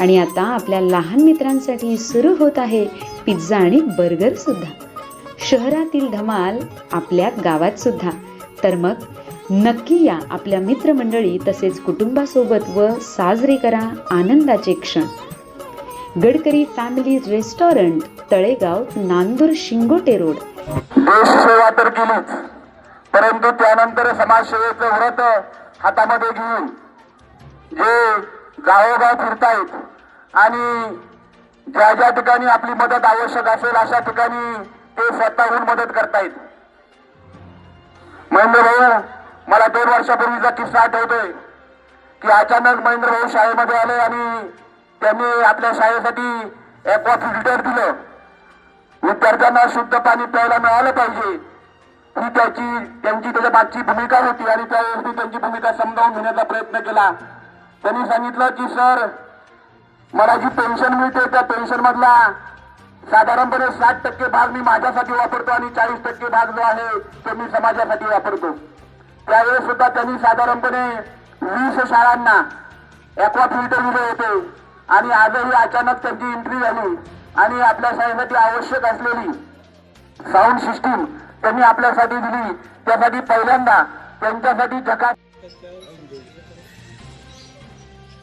आणि आता आपल्या लहान मित्रांसाठी सुरू होत आहे पिझ्झा आणि बर्गर सुद्धा. शहरातील धमाल आपल्या गावात सुद्धा. तर मग नक्की या आपल्या मित्रमंडळी तसेच कुटुंबासोबत व साजरे करा आनंदाचे क्षण. Gadkari family restaurant Talegaon Nandur Shingote road. सेवा तर केलीच परंतु त्यानंतर समाजसेवेचं व्रत हातामध्ये घेऊन जे गावोगाव फिरतायत. आणि ज्या ज्या ठिकाणी आपली मदत आवश्यक असेल अशा ठिकाणी ते स्वतःहून मदत करतायत. महेंद्र भाऊ मला दोन वर्षापूर्वीचा किस्सा आठवतोय की अचानक महेंद्र भाऊ शाळेमध्ये आले आणि त्यांनी आपल्या शाळेसाठी एक्वा फिल्टर दिलं. विद्यार्थ्यांना शुद्ध पाणी प्यायला मिळालं पाहिजे. ही त्याची त्यांची त्याच्या मागची भूमिका होती आणि त्यावेळेस त्यांची भूमिका समजावून घेण्याचा प्रयत्न केला. त्यांनी सांगितलं की सर मला जी पेन्शन मिळते त्या पेन्शन मधला साधारणपणे साठ टक्के भाग मी माझ्यासाठी वापरतो आणि चाळीस टक्के भाग जो आहे तो मी समाजासाठी वापरतो. त्यावेळेस सुद्धा त्यांनी साधारणपणे वीस शाळांना ॲक्वा फिल्टर दिले होते आणि आजही अचानक त्यांची एंट्री झाली आणि आपल्या शाळेसाठी आवश्यक असलेली साऊंड सिस्टीम त्यांनी आपल्यासाठी दिली. त्यासाठी पहिल्यांदा त्यांच्यासाठी जगात